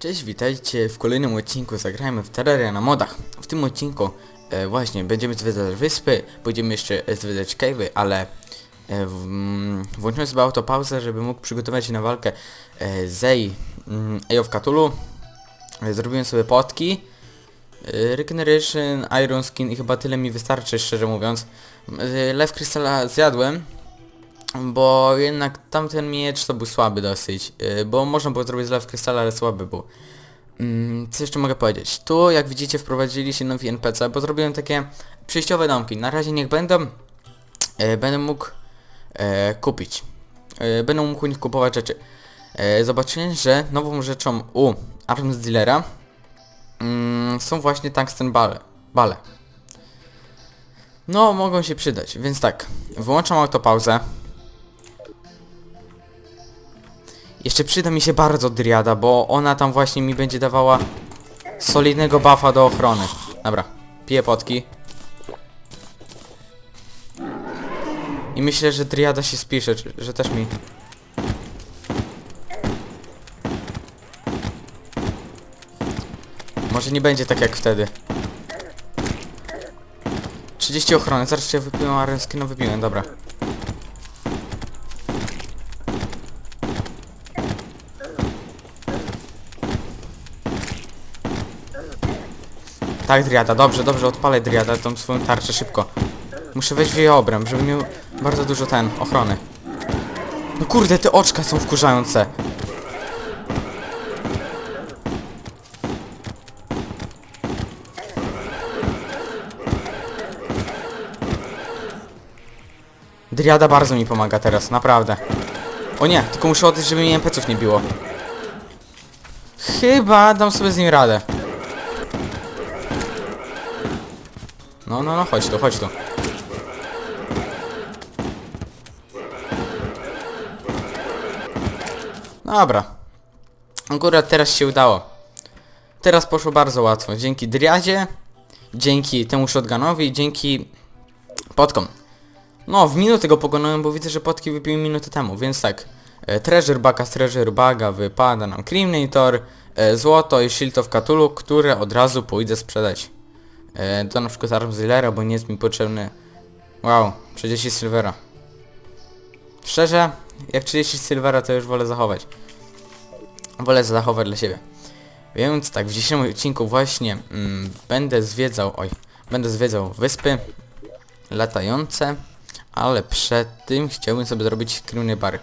Cześć, witajcie w kolejnym odcinku Zagrajmy w Terraria na modach. W tym odcinku e, właśnie będziemy zwiedzać wyspy, będziemy jeszcze zwiedzać cave'y, ale e, mm, włączyłem sobie autopauzę, żeby mógł przygotować się na walkę e, z Ej, mm, of Cthulhu. E, zrobiłem sobie potki, e, Regeneration, Iron Skin i chyba tyle mi wystarczy, szczerze mówiąc. E, Lew Krystala zjadłem, bo jednak tamten miecz to był słaby dosyć, yy, bo można było zrobić z Lew Krystala, ale słaby był. Mm, co jeszcze mogę powiedzieć? Tu, jak widzicie, wprowadzili się nowi NPC, bo zrobiłem takie przejściowe domki. Na razie niech będą, yy, będę mógł yy, kupić. Będę mógł kupować rzeczy. Yy, zobaczyłem, że nową rzeczą u Arms Dealera mm, są właśnie tungsten bale. bale. No, mogą się przydać, więc tak, wyłączam autopauzę. Jeszcze przyda mi się bardzo Driada, bo ona tam właśnie mi będzie dawała solidnego buffa do ochrony. Dobra, piję potki. I myślę, że Driada się spisze, że też mi... Może nie będzie tak jak wtedy. 30 ochrony, zaraz cię wypiłem, a no wypiłem, dobra. Tak, Driada, dobrze, dobrze, odpalę Driada, tą swoją tarczę szybko. Muszę wejść w jej obręb, żeby miał bardzo dużo ten, ochrony. No kurde, te oczka są wkurzające. Driada bardzo mi pomaga teraz, naprawdę. O nie, tylko muszę odejść, żeby mi NPC-ów nie biło. Chyba dam sobie z nim radę. No, no, no, chodź tu, chodź tu. Dobra. Akurat teraz się udało. Teraz poszło bardzo łatwo. Dzięki Driadzie, dzięki temu shotgunowi, dzięki potkom. No, w minutę go pokonałem, bo widzę, że potki wypiły minutę temu, więc tak. E, treasure Baga z Treasure Baga wypada nam Criminator, e, złoto i Shield of Cthulhu, które od razu pójdę sprzedać. E, to na przykład Arms Dealera, bo nie jest mi potrzebny. Wow, 30 Silvera. Szczerze, jak 30 Silvera to już wolę zachować. Wolę zachować dla siebie. Więc tak, w dzisiejszym odcinku właśnie mm, będę zwiedzał, oj, będę zwiedzał wyspy latające, ale przed tym chciałbym sobie zrobić kryminal bary.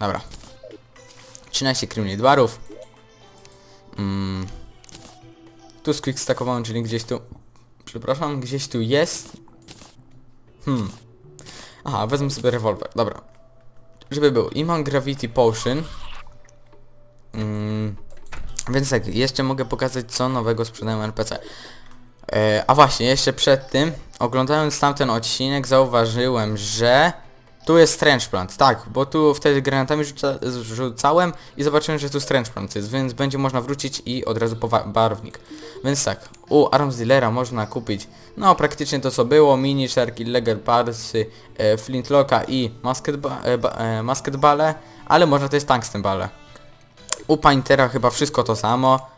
Dobra. 13 kryminal barów. Mm, tu quick stackowałem, czyli gdzieś tu... Przepraszam, gdzieś tu jest. Hmm. Aha, wezmę sobie rewolwer, dobra. Żeby był. I mam Gravity Potion. Mm, więc tak, jeszcze mogę pokazać co nowego sprzedają NPC. E, a właśnie, jeszcze przed tym, oglądając tamten odcinek, zauważyłem, że tu jest Strange Plant, tak, bo tu wtedy granatami rzuca, rzucałem i zobaczyłem, że tu Strange Plant jest, więc będzie można wrócić i od razu po barwnik. Więc tak, u Arms Dealera można kupić, no praktycznie to co było, mini szerki, Leger Parsy, e, Flintlocka i Musket, ba e, ba e, ale można też Tungsten Bale. U Paintera chyba wszystko to samo.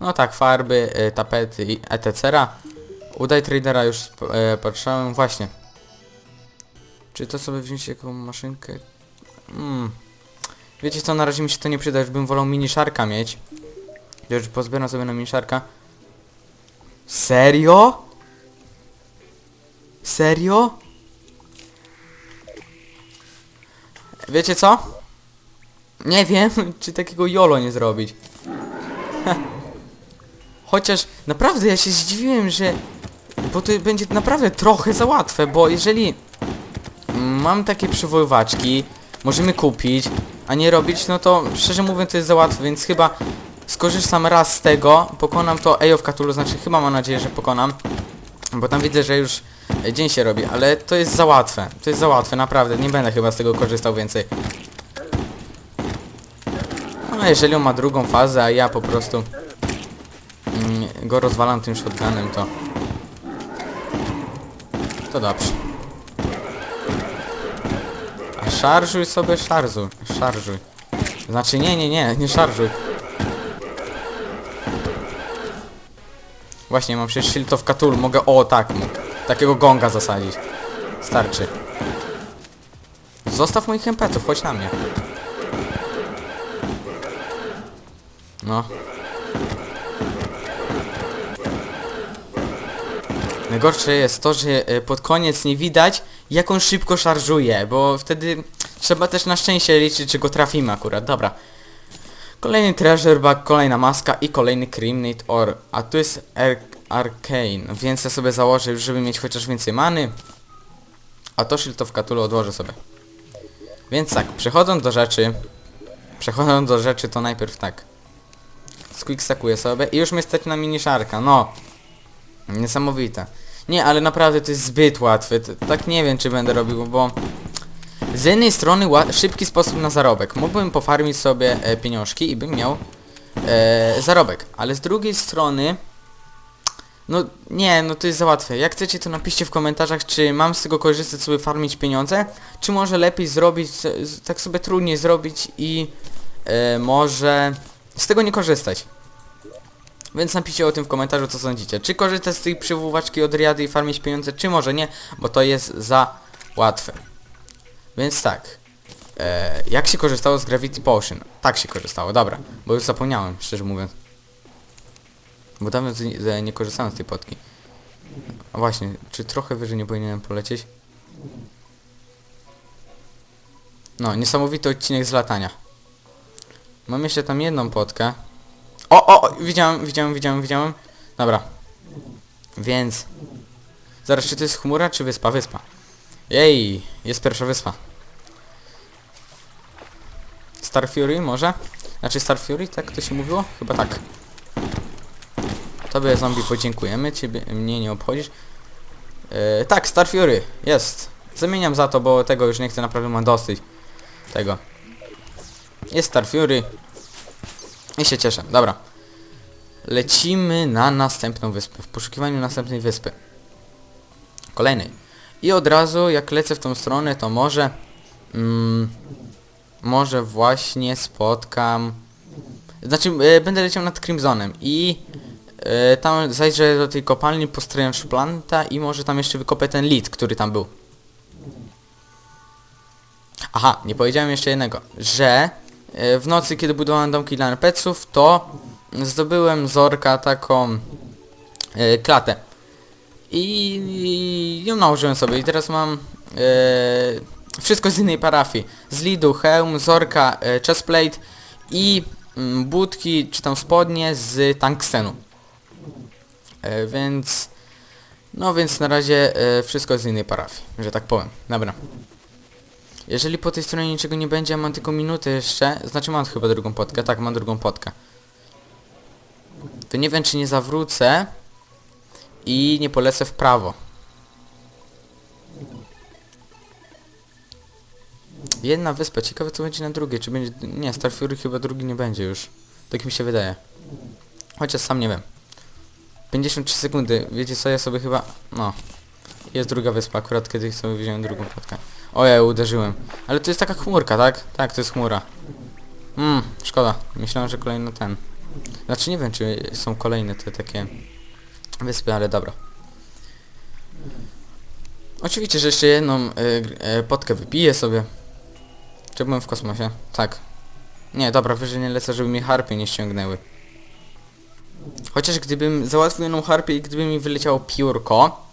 No tak, farby, e, tapety etc. U Day Tradera już e, właśnie. Czy to sobie wziąć jaką maszynkę? Hmm. Wiecie co, na razie mi się to nie przyda, już bym wolał mini szarka mieć. Już pozbieram sobie na mini szarka. Serio? Serio? Wiecie co? Nie wiem, czy takiego YOLO nie zrobić. Chociaż naprawdę ja się zdziwiłem, że... Bo to będzie naprawdę trochę za łatwe, bo jeżeli mam takie przywoływaczki, możemy kupić, a nie robić, no to szczerze mówiąc to jest za łatwe, więc chyba skorzystam raz z tego, pokonam to Eye of Cthulhu, znaczy chyba mam nadzieję, że pokonam, bo tam widzę, że już dzień się robi, ale to jest za łatwe, to jest za łatwe, naprawdę, nie będę chyba z tego korzystał więcej. No jeżeli on ma drugą fazę, a ja po prostu mm, go rozwalam tym shotgunem, to... To dobrze. A szarżuj sobie, szarżuj, szarżuj. Znaczy nie, nie, nie, nie szarżuj. Właśnie, mam przecież Shield of Cthulhu, mogę, o tak. Takiego gonga zasadzić. Starczy. Zostaw moich empetów, chodź na mnie. No. Najgorsze jest to, że e, pod koniec nie widać, jak on szybko szarżuje, bo wtedy trzeba też na szczęście liczyć, czy go trafimy akurat. Dobra. Kolejny treasure bag, kolejna maska i kolejny Crimnate Or. A tu jest Ar Arcane, więc ja sobie założę żeby mieć chociaż więcej many. A to Shield of Cthulhu odłożę sobie. Więc tak, przechodząc do rzeczy... Przechodząc do rzeczy, to najpierw tak. Squickstakuję sobie i już mnie stać na mini szarka, no. Niesamowite. Nie, ale naprawdę to jest zbyt łatwe. T tak nie wiem, czy będę robił, bo... Z jednej strony szybki sposób na zarobek. Mógłbym pofarmić sobie e, pieniążki i bym miał e, zarobek. Ale z drugiej strony... No nie, no to jest za łatwe. Jak chcecie to napiszcie w komentarzach, czy mam z tego korzystać sobie farmić pieniądze, czy może lepiej zrobić, tak sobie trudniej zrobić i e, może z tego nie korzystać. Więc napiszcie o tym w komentarzu co sądzicie. Czy korzystać z tej przywoływaczki od Riady i farmić pieniądze, czy może nie, bo to jest za łatwe. Więc tak. E, jak się korzystało z Gravity Potion? Tak się korzystało, dobra. Bo już zapomniałem, szczerze mówiąc. Bo dawno z, nie korzystałem z tej potki. A właśnie, czy trochę wyżej nie powinienem polecieć? No, niesamowity odcinek z latania. Mam jeszcze tam jedną potkę. O, o, o, widziałem, widziałem, widziałem, widziałem. Dobra. Więc... Zaraz, czy to jest chmura, czy wyspa? Wyspa. Jej, jest pierwsza wyspa. Star Fury może? Znaczy Star Fury, tak to się mówiło? Chyba tak. Tobie zombie podziękujemy, ciebie mnie nie obchodzisz. Yy, tak, Star Fury, jest. Zamieniam za to, bo tego już nie chcę, naprawdę mam dosyć. Tego. Jest Star Fury. I się cieszę, dobra. Lecimy na następną wyspę, w poszukiwaniu następnej wyspy. Kolejnej. I od razu, jak lecę w tą stronę, to może... Mm, może właśnie spotkam... Znaczy, e, będę leciał nad Crimsonem i... E, tam zajrzę do tej kopalni, postroję szplanta i może tam jeszcze wykopię ten lit, który tam był. Aha, nie powiedziałem jeszcze jednego, że w nocy, kiedy budowałem domki dla NPC-ów, to zdobyłem zorka taką e, klatę. I, ją nałożyłem sobie i teraz mam e, wszystko z innej parafii. Z lidu, hełm, zorka, e, chestplate i mm, budki czy tam spodnie z tungstenu. E, więc... No więc na razie e, wszystko z innej parafii, że tak powiem. Dobra. Jeżeli po tej stronie niczego nie będzie, mam tylko minutę jeszcze, znaczy mam chyba drugą potkę, tak mam drugą potkę. To nie wiem czy nie zawrócę i nie polecę w prawo. Jedna wyspa, ciekawe co będzie na drugiej, czy będzie... Nie, Star Fury chyba drugi nie będzie już. Tak mi się wydaje. Chociaż sam nie wiem. 53 sekundy, wiecie co, ja sobie chyba... No. Jest druga wyspa, akurat kiedy sobie wziąłem drugą potkę. O ja uderzyłem. Ale to jest taka chmurka, tak? Tak, to jest chmura. Mmm, szkoda. Myślałem, że kolejny ten. Znaczy nie wiem, czy są kolejne te takie wyspy, ale dobra. Oczywiście, że jeszcze jedną y, y, potkę wypiję sobie. Czy byłem w kosmosie? Tak. Nie, dobra, wyżej nie lecę, żeby mi harpy nie ściągnęły. Chociaż gdybym załatwił jedną harpię i gdyby mi wyleciało piórko,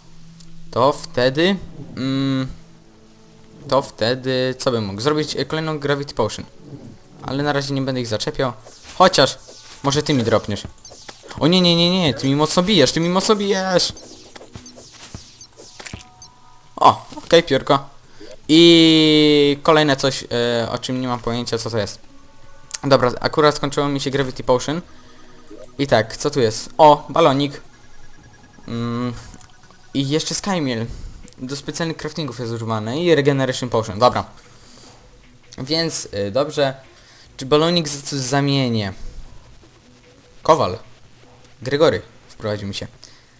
to wtedy... Mm, to wtedy co bym mógł? Zrobić kolejną Gravity Potion. Ale na razie nie będę ich zaczepiał. Chociaż, może ty mi dropniesz. O nie, nie, nie, nie, ty mi mocno bijesz, ty mi mocno bijesz. O, okej, piórko. I kolejne coś, e, o czym nie mam pojęcia, co to jest. Dobra, akurat skończyło mi się Gravity Potion. I tak, co tu jest? O, balonik. Mm, I jeszcze Skymill. Do specjalnych craftingów jest używany. I Regeneration Potion, dobra. Więc, y, dobrze. Czy balonik za coś zamienię? Kowal. Gregory wprowadził mi się.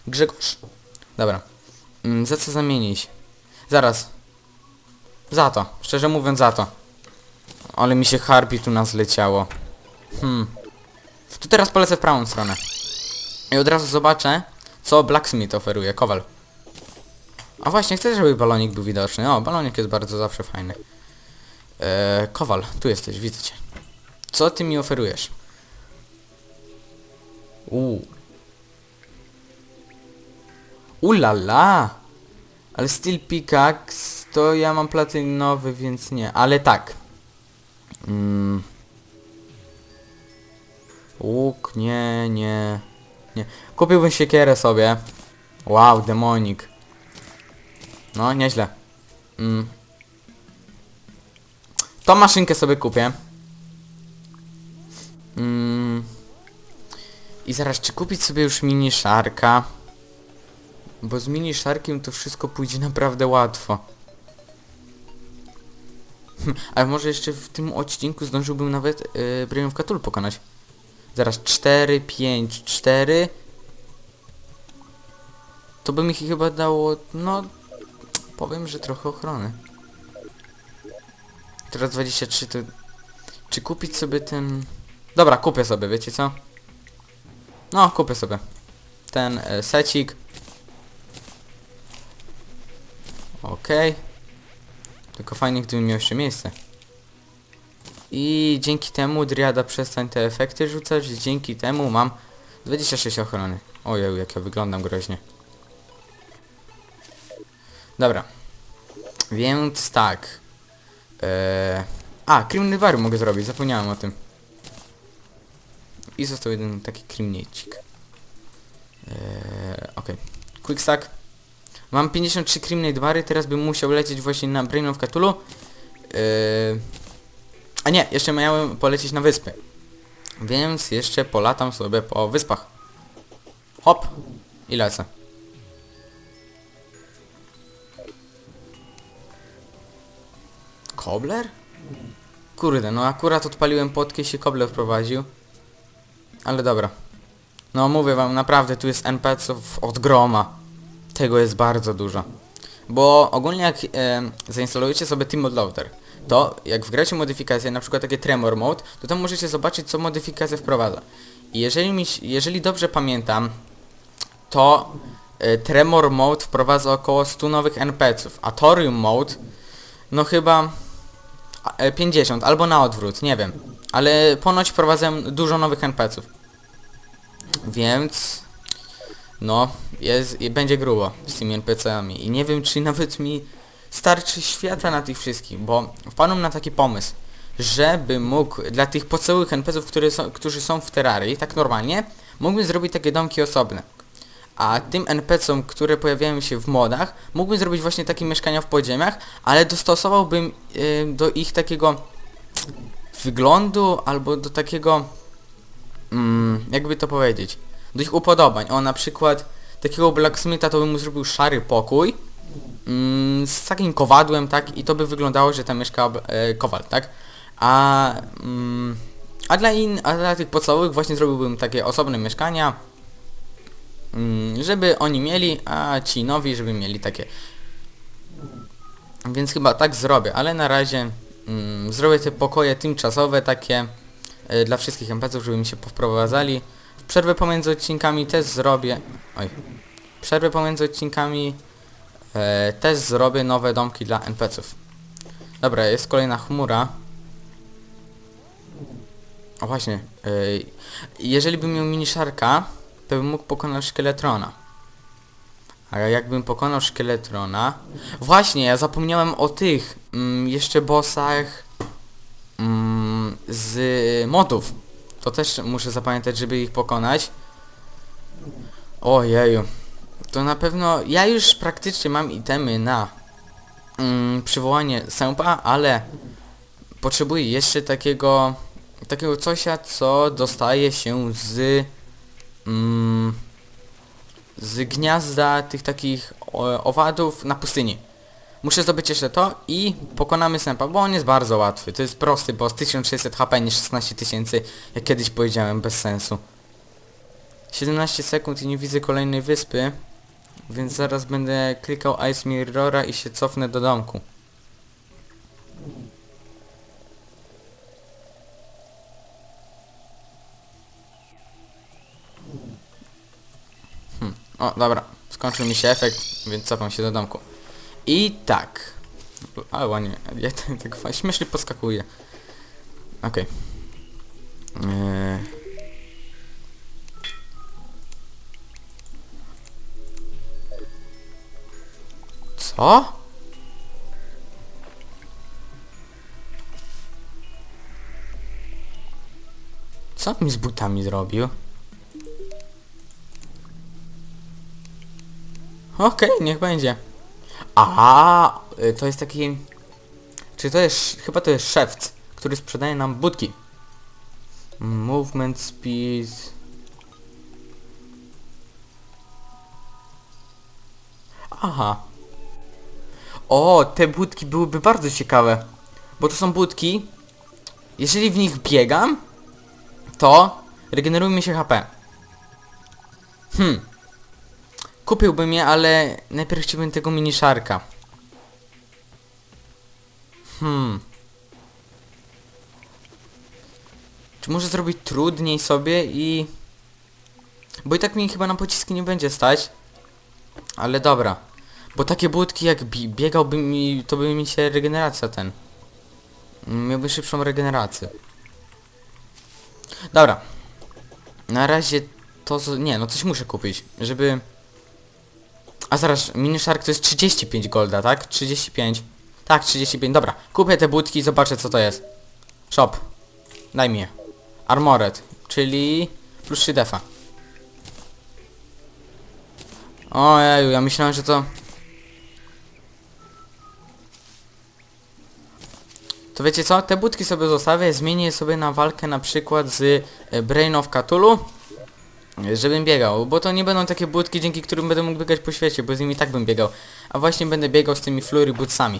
Grzegorz. Dobra. Mm, za co zamienić? Zaraz. Za to. Szczerze mówiąc za to. Ale mi się harpi tu nas leciało. Hmm. To teraz polecę w prawą stronę. I od razu zobaczę, co Blacksmith oferuje, Kowal. A właśnie, chcę, żeby balonik był widoczny. O, balonik jest bardzo zawsze fajny. Eee, Kowal, tu jesteś, widzę cię. Co ty mi oferujesz? Uuu. Ulala! Ale Steel Pickaxe to ja mam platynowy, więc nie. Ale tak. Mm. Łuk, nie, nie. Nie. Kupiłbym siekierę sobie. Wow, demonik. No, nieźle. Mm. Tą maszynkę sobie kupię. Mm. I zaraz, czy kupić sobie już mini szarka? Bo z mini szarkiem to wszystko pójdzie naprawdę łatwo. Hm, Ale może jeszcze w tym odcinku zdążyłbym nawet yy, of Cthulhu pokonać. Zaraz 4, 5, 4. To by mi chyba dało, no... Powiem, że trochę ochrony. Teraz 23 to... Czy kupić sobie ten... Dobra, kupię sobie, wiecie co? No, kupię sobie. Ten e, secik. Okej. Tylko fajnie, gdybym miał jeszcze miejsce. I dzięki temu Driada przestań te efekty rzucać. Dzięki temu mam 26 ochrony. Ojej, jak ja wyglądam groźnie. Dobra. Więc tak. Eee... A, krymny bar mogę zrobić, zapomniałem o tym. I został jeden taki krymniecik. Eee, okej. Quick stack. Mam 53 Crimnate Bary, teraz bym musiał lecieć właśnie na Brain of Cthulhu. Yy... A nie, jeszcze miałem polecieć na wyspy. Więc jeszcze polatam sobie po wyspach. Hop. I lecę. Kobler? Kurde, no akurat odpaliłem podkę i się Kobler wprowadził. Ale dobra. No mówię wam, naprawdę tu jest NPC-ów od groma. Tego jest bardzo dużo. Bo ogólnie jak e, zainstalujecie sobie Team Loader, to jak wgracie modyfikacje, na przykład takie Tremor Mode, to tam możecie zobaczyć co modyfikacja wprowadza. I jeżeli, mi, jeżeli dobrze pamiętam, to e, Tremor Mode wprowadza około 100 nowych NPC-ów, a Thorium Mode, no chyba 50, albo na odwrót, nie wiem. Ale ponoć wprowadzają dużo nowych NPC-ów. Więc... No, jest, będzie grubo z tymi NPC-ami i nie wiem czy nawet mi starczy świata na tych wszystkich, bo wpadłem na taki pomysł, żeby mógł dla tych podstawowych NPC-ów, są, którzy są w Terrarii, tak normalnie, mógłbym zrobić takie domki osobne. A tym NPC-om, które pojawiają się w modach, mógłbym zrobić właśnie takie mieszkania w podziemiach, ale dostosowałbym y, do ich takiego wyglądu albo do takiego mm, jakby to powiedzieć, do ich upodobań. O, na przykład takiego blacksmitha to bym mu zrobił szary pokój mm, z takim kowadłem, tak, i to by wyglądało, że tam mieszka e, kowal, tak. A, mm, a, dla in, a dla tych podstawowych właśnie zrobiłbym takie osobne mieszkania, żeby oni mieli, a ci nowi, żeby mieli takie. Więc chyba tak zrobię, ale na razie mm, zrobię te pokoje tymczasowe takie e, dla wszystkich NPC-ów, żeby mi się powprowadzali. Przerwę pomiędzy odcinkami też zrobię... Oj. Przerwę pomiędzy odcinkami e, też zrobię nowe domki dla NPC-ów. Dobra, jest kolejna chmura. O właśnie. E, jeżeli bym miał mini szarka, to bym mógł pokonać szkieletrona. A jakbym pokonał szkieletrona... Właśnie, ja zapomniałem o tych mm, jeszcze bossach mm, z modów. To też muszę zapamiętać, żeby ich pokonać. Ojeju. To na pewno... Ja już praktycznie mam itemy na mm, przywołanie sępa, ale potrzebuję jeszcze takiego takiego cosia, co dostaje się z mm, z gniazda tych takich owadów na pustyni. Muszę zdobyć jeszcze to i pokonamy sępa, bo on jest bardzo łatwy. To jest prosty boss, 1600 HP niż 16 tysięcy, jak kiedyś powiedziałem, bez sensu. 17 sekund i nie widzę kolejnej wyspy, więc zaraz będę klikał Ice Mirrora i się cofnę do domku. O, dobra. Skończył mi się efekt, więc cofam się do domku. I tak. Ale ładnie. Ja tak, tak śmiesznie podskakuję. Okej. Eee. Co? Co mi z butami zrobił? Okej, niech będzie. A, y, to jest taki... Czy to jest... Chyba to jest szewc, który sprzedaje nam budki. Movement speed... Aha. O, te budki byłyby bardzo ciekawe. Bo to są budki... Jeżeli w nich biegam, to regeneruje mi się HP. Hmm. Kupiłbym je, ale najpierw chciałbym tego mini szarka. Hmm. Czy może zrobić trudniej sobie i... Bo i tak mi chyba na pociski nie będzie stać. Ale dobra. Bo takie budki jak bi biegałby mi, to by mi się regeneracja ten. Miałby szybszą regenerację. Dobra. Na razie to... Nie, no coś muszę kupić, żeby... A zaraz, mini shark to jest 35 golda, tak? 35. Tak, 35, dobra. Kupię te budki i zobaczę co to jest. Shop. Daj mi je. Armored, czyli plus 3 defa. Ojeju, ja myślałem, że to... To wiecie co? Te budki sobie zostawię, zmienię je sobie na walkę na przykład z e, Brain of Cthulhu. Żebym biegał, bo to nie będą takie budki, dzięki którym będę mógł biegać po świecie, bo z nimi tak bym biegał. A właśnie będę biegał z tymi Flurry Bootsami.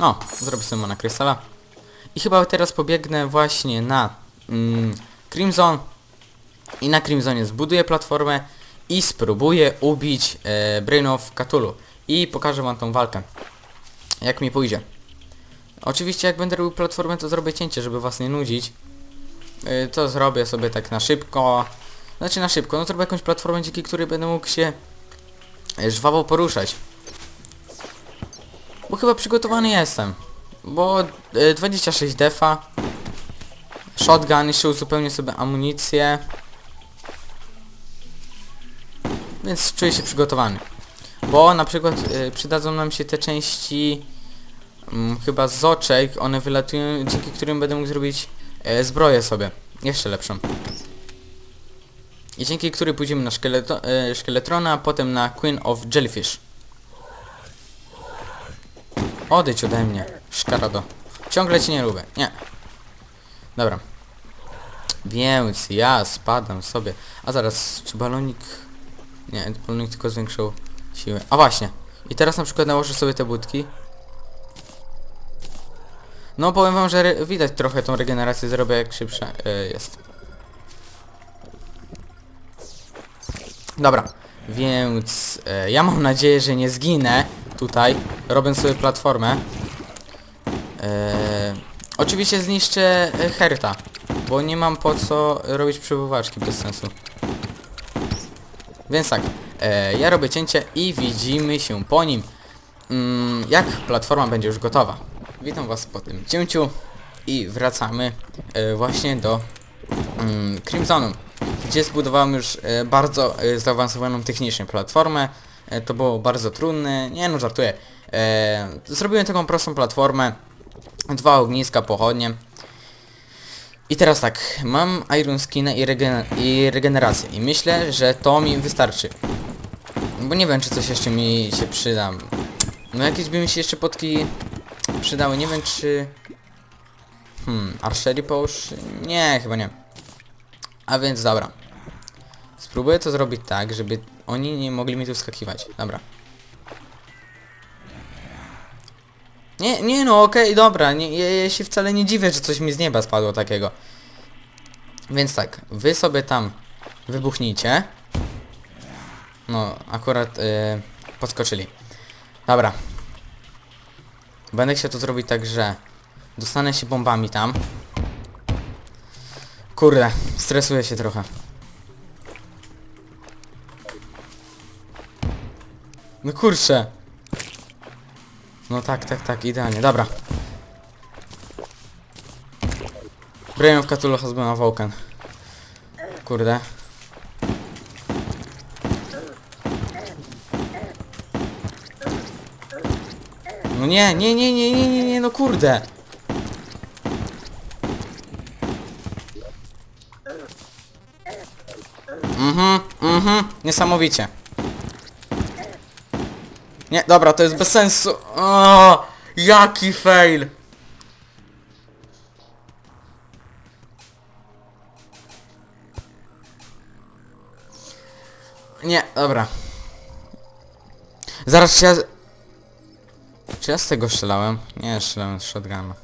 O, zrobię sobie na krystala. I chyba teraz pobiegnę właśnie na mm, Crimson. I na Crimsonie zbuduję platformę i spróbuję ubić e, Brain of Cthulhu. I pokażę wam tą walkę. Jak mi pójdzie. Oczywiście jak będę robił platformę to zrobię cięcie, żeby was nie nudzić. To zrobię sobie tak na szybko. Znaczy na szybko, no zrobię jakąś platformę, dzięki której będę mógł się e, żwawo poruszać. Bo chyba przygotowany jestem. Bo e, 26 defa. Shotgun, jeszcze uzupełnię sobie amunicję. Więc czuję się przygotowany. Bo na przykład y, przydadzą nam się te części mm, chyba z oczek, one wylatują, dzięki którym będę mógł zrobić e, zbroję sobie. Jeszcze lepszą. I dzięki której pójdziemy na szkieleto, e, szkieletrona, potem na Queen of Jellyfish. Odejdź ode mnie, szkarado. Ciągle cię nie lubię. Nie. Dobra. Więc ja spadam sobie. A zaraz, czy balonik... Nie, balonik tylko zwiększył siłę. A właśnie. I teraz na przykład nałożę sobie te budki. No powiem wam, że widać trochę tą regenerację zrobię jak szybsza e, jest. Dobra, więc e, ja mam nadzieję, że nie zginę tutaj, robiąc sobie platformę. E, oczywiście zniszczę Herta, bo nie mam po co robić przebywaczki bez sensu. Więc tak, ja robię cięcie i widzimy się po nim. Mm, jak platforma będzie już gotowa. Witam was po tym cięciu i wracamy e, właśnie do mm, Crimsonu, gdzie zbudowałem już e, bardzo e, zaawansowaną technicznie platformę. E, to było bardzo trudne, nie no żartuję. E, zrobiłem taką prostą platformę, dwa ogniska, pochodnie. I teraz tak, mam Iron Skinę i, regen i regenerację i myślę, że to mi wystarczy. Bo nie wiem, czy coś jeszcze mi się przyda. No jakieś by mi się jeszcze potki przydały, nie wiem czy... Hmm, Archery Potion? Nie, chyba nie. A więc dobra. Spróbuję to zrobić tak, żeby oni nie mogli mi tu skakiwać. Dobra. Nie, nie no, okej, dobra, nie, ja, ja się wcale nie dziwię, że coś mi z nieba spadło takiego. Więc tak, wy sobie tam wybuchnijcie. No, akurat yy, podskoczyli. Dobra. Będę chciał to zrobić tak, że dostanę się bombami tam. Kurde, stresuję się trochę. No kurczę. No tak, tak, tak, idealnie, dobra. Brałem w katulu Hasbana Woken. Kurde. No nie, nie, nie, nie, nie, nie, nie, no kurde. Mhm, mhm, niesamowicie. Nie, dobra, to jest bez sensu. O, jaki fail. Nie, dobra. Zaraz ja... Czy ja z tego strzelałem? Nie, strzelałem z shotguna.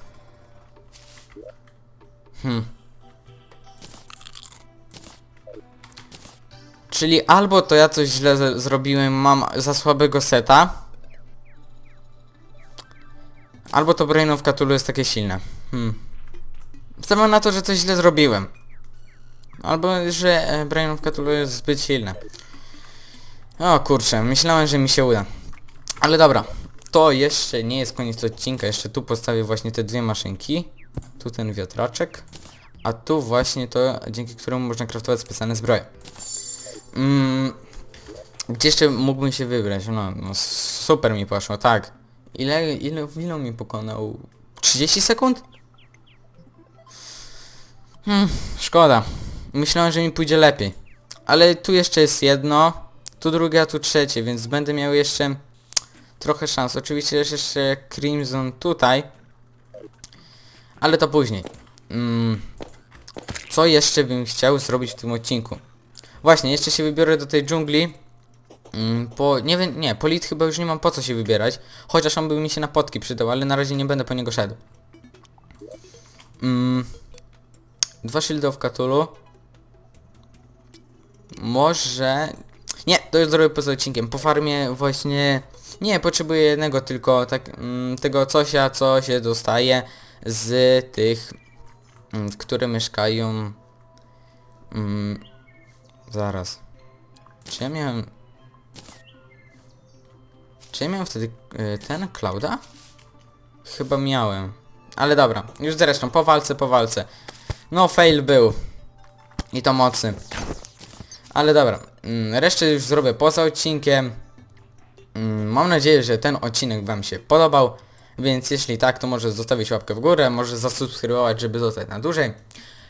Hmm. Czyli albo to ja coś źle zrobiłem, mam za słabego seta. Albo to Brain of Cthulhu jest takie silne. Hmm. Wstawiam na to, że coś źle zrobiłem. Albo, że e, Brain of Cthulhu jest zbyt silne. O kurczę, myślałem, że mi się uda. Ale dobra, to jeszcze nie jest koniec odcinka, jeszcze tu postawię właśnie te dwie maszynki. Tu ten wiatraczek. A tu właśnie to, dzięki któremu można craftować specjalne zbroje. Mm, gdzie jeszcze mógłbym się wybrać? No, no super mi poszło, tak. Ile, ile, ile mi pokonał? 30 sekund? Hmm, szkoda. Myślałem, że mi pójdzie lepiej. Ale tu jeszcze jest jedno, tu drugie, a tu trzecie, więc będę miał jeszcze trochę szans. Oczywiście jest jeszcze Crimson tutaj. Ale to później. Mm, co jeszcze bym chciał zrobić w tym odcinku? Właśnie, jeszcze się wybiorę do tej dżungli. Mm, po, nie wiem, nie, polit chyba już nie mam po co się wybierać. Chociaż on by mi się na potki przydał, ale na razie nie będę po niego szedł. Mm, dwa shieldy of Cthulhu. Może... Nie, to już zrobię poza odcinkiem. Po farmie właśnie... Nie, potrzebuję jednego tylko, tak, mm, tego cosia, co się dostaje z tych, mm, które mieszkają... Mm, zaraz. Czy ja miałem... Czy ja miałem wtedy y, ten Clouda? Chyba miałem. Ale dobra, już zresztą, po walce, po walce. No, fail był. I to mocny. Ale dobra, mm, resztę już zrobię poza odcinkiem. Mm, Mam nadzieję, że ten odcinek Wam się podobał. Więc jeśli tak, to może zostawić łapkę w górę, może zasubskrybować, żeby zostać na dłużej.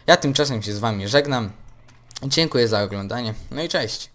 Ja tymczasem się z Wami żegnam. Dziękuję za oglądanie. No i cześć.